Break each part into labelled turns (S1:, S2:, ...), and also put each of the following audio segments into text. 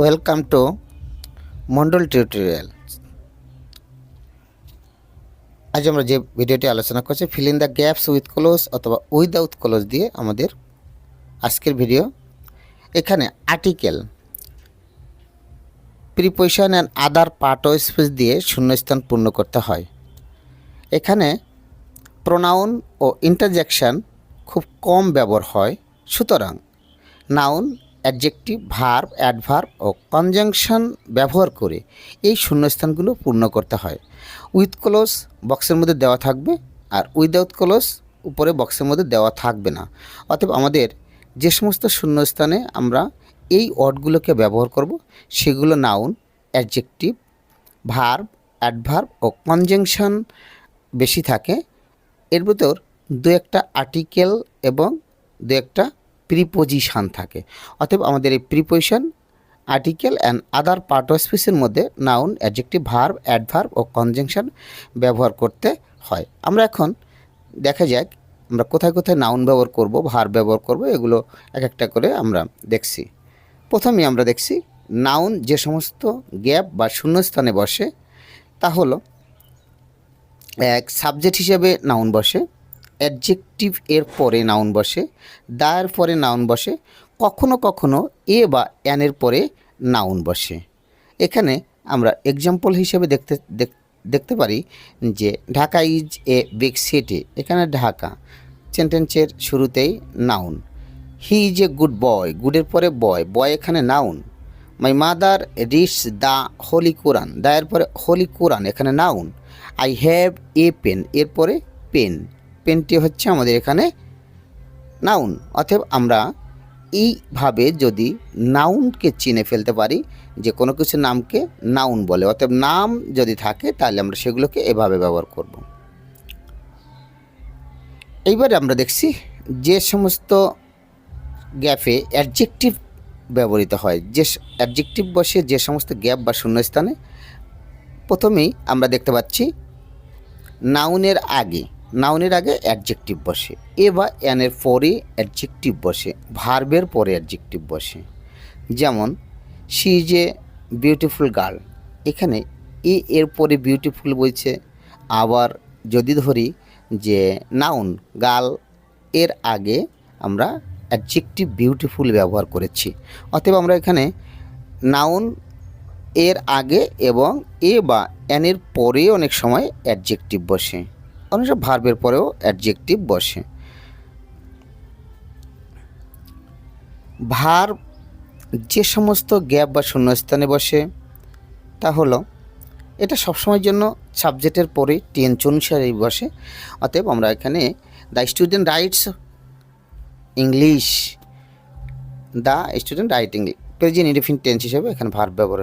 S1: Welcome to Mondal tutorial আজ আমরা যে ভিডিওটি আলোচনা করছি fill in the gaps with clues অথবা উইদাউট ক্লোজ দিয়ে আমাদের আজকের ভিডিও এখানে article preposition and other part of speech দিয়ে শূন্যস্থান পূর্ণ করতে হয়। এখানে প্রোনাউন ও ইন্টারজেকশন খুব কম ব্যবহার হয়। সুতরাং নাউন অ্যাডজেক্টিভ ভার্ব অ্যাডভার্ব ও কনজাংশন ব্যবহার করে এই শূন্যস্থানগুলো পূর্ণ করতে হয়। উইথ ক্লোজ বক্সের মধ্যে দেওয়া থাকবে আর উইদাউট ক্লোজ উপরে বক্সের মধ্যে দেওয়া থাকবে না। অতএব আমাদের যে সমস্ত শূন্যস্থানে আমরা এই ওয়ার্ডগুলোকে ব্যবহার করব, সেগুলো নাউন অ্যাডজেক্টিভ ভার্ব অ্যাডভার্ব ও কনজাংশন বেশি থাকে। এর ভিতর দু একটা আর্টিকেল এবং দু একটা প্রিপোজিশন থাকে। অতএব আমাদের এই preposition article and other part of স্পিসের মধ্যে নাউন অ্যাডজেক্টিভ ভার্ব অ্যাডভার্ব ও কনজাংশন ব্যবহার করতে হয়। আমরা এখন দেখা যাক আমরা কোথায় কোথায় নাউন ব্যবহার করব ভার্ব ব্যবহার করব, এগুলো এক একটা করে আমরা দেখছি। প্রথমে আমরা দেখছি নাউন যে সমস্ত গ্যাপ বা শূন্যস্থানে বসে, তা হলো এক সাবজেক্ট হিসেবে নাউন বসে অ্যাডজেক্টিভ এর পরে নাউন বসে, দায়ের পরে নাউন বসে, কখনো কখনো এ বা অ্যানের পরে নাউন বসে। এখানে আমরা এক্সাম্পল হিসেবে দেখতে দেখতে পারি যে Dhaka is a big city এখানে ঢাকা। সেন্টেন্সের শুরুতেই noun he is a good boy গুডের পরে বয় বয় এখানে noun my mother reads the holy Quran দায়ের পরে হোলি কোরআন এখানে noun I have a pen এরপরে পেন পেনটি হচ্ছে আমাদের এখানে নাউন অতএব আমরা এইভাবে যদি নাউনকে চিনে ফেলতে পারি, যে কোনো কিছু নামকে নাউন বলে, অতএব নাম যদি থাকে, তাহলে আমরা সেগুলোকে এভাবে ব্যবহার করব। এইবারে আমরা দেখছি যে সমস্ত গ্যাপে অ্যাডজেক্টিভ ব্যবহৃত হয়। যে অ্যাডজেক্টিভ বসে যে সমস্ত গ্যাপ বা শূন্যস্থানে, প্রথমেই আমরা দেখতে পাচ্ছি নাউনের আগে নাউনের আগে অ্যাডজেক্টিভ বসে। এ বা অ্যানের পরে অ্যাডজেক্টিভ বসে ভার্বের পরে অ্যাডজেক্টিভ বসে। যেমন she is a beautiful girl এখানে এ এর পরে বিউটিফুল বলছে। আবার যদি ধরি যে নাউন গার্ল এর আগে আমরা অ্যাডজেক্টিভ বিউটিফুল ব্যবহার করেছি। অতএব আমরা এখানে নাউন এর আগে এবং এ বা অ্যানের পরে অনেক সময় অ্যাডজেক্টিভ বসে। অনেক ভার্বের পরেও অ্যাডজেক্টিভ বসে। ভার যে সমস্ত গ্যাপ বা শূন্যস্থানে বসে, তা হলো এটা সবসময়ের জন্য সাবজেক্টের পরে টেন্স অনুসারেই বসে। অতএব আমরা এখানে the student writes English the student write English present indefinite tense হিসেবে এখানে ভার্ব ব্যবহার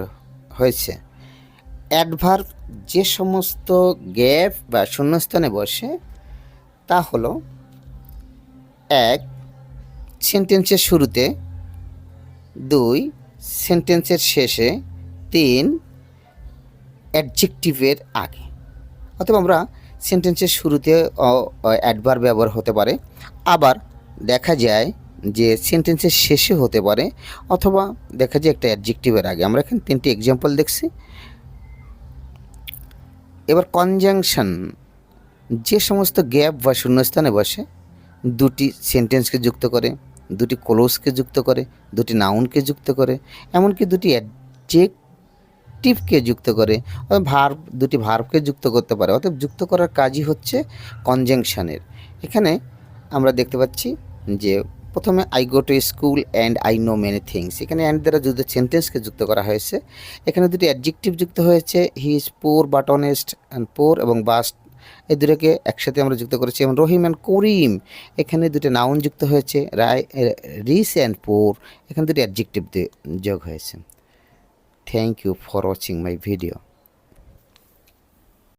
S1: হয়েছে। অ্যাডভার্ব যে সমস্ত গ্যাপ বা শূন্যস্থানে বসে, তা হলো এক সেন্টেন্সের শুরুতে, দুই সেন্টেন্সের শেষে, তিন অ্যাডজেক্টিভের আগে। অথবা আমরা সেন্টেন্সের শুরুতে অ্যাডভার ব্যবহার হতে পারে। আবার দেখা যায় যে সেন্টেন্সের শেষে হতে পারে, অথবা দেখা যায় একটা অ্যাডজেক্টিভের আগে। আমরা এখানে তিনটি এক্সাম্পল দেখছি। এবার কনজাংশন যে সমস্ত গ্যাপ বা শূন্যস্থানে বসে, দুটি সেন্টেন্সকে যুক্ত করে, দুটি ক্লোজকে যুক্ত করে, দুটি নাউনকে যুক্ত করে, এমনকি দুটি অ্যাডজেক্টিভকে যুক্ত করে, অথবা ভার্ব দুটি ভার্বকে যুক্ত করতে পারে। অর্থাৎ যুক্ত করার কাজই হচ্ছে কনজাংশনের এখানে আমরা দেখতে পাচ্ছি যে প্রথমে I go to school and I know many things এখানে অ্যান্ড দ্বারা দুটো সেন্টেন্সকে যুক্ত করা হয়েছে। এখানে দুটি অ্যাডজেক্টিভ যুক্ত হয়েছে। He is poor but honest and poor এবং বাস্ট এই দুটোকে একসাথে আমরা যুক্ত করেছি। এবং রহিম অ্যান্ড করিম, এখানে দুটো নাউন যুক্ত হয়েছে। রায় রিস অ্যান্ড পোর এখানে দুটি অ্যাডজেক্টিভ যোগ হয়েছে। Thank you for watching my video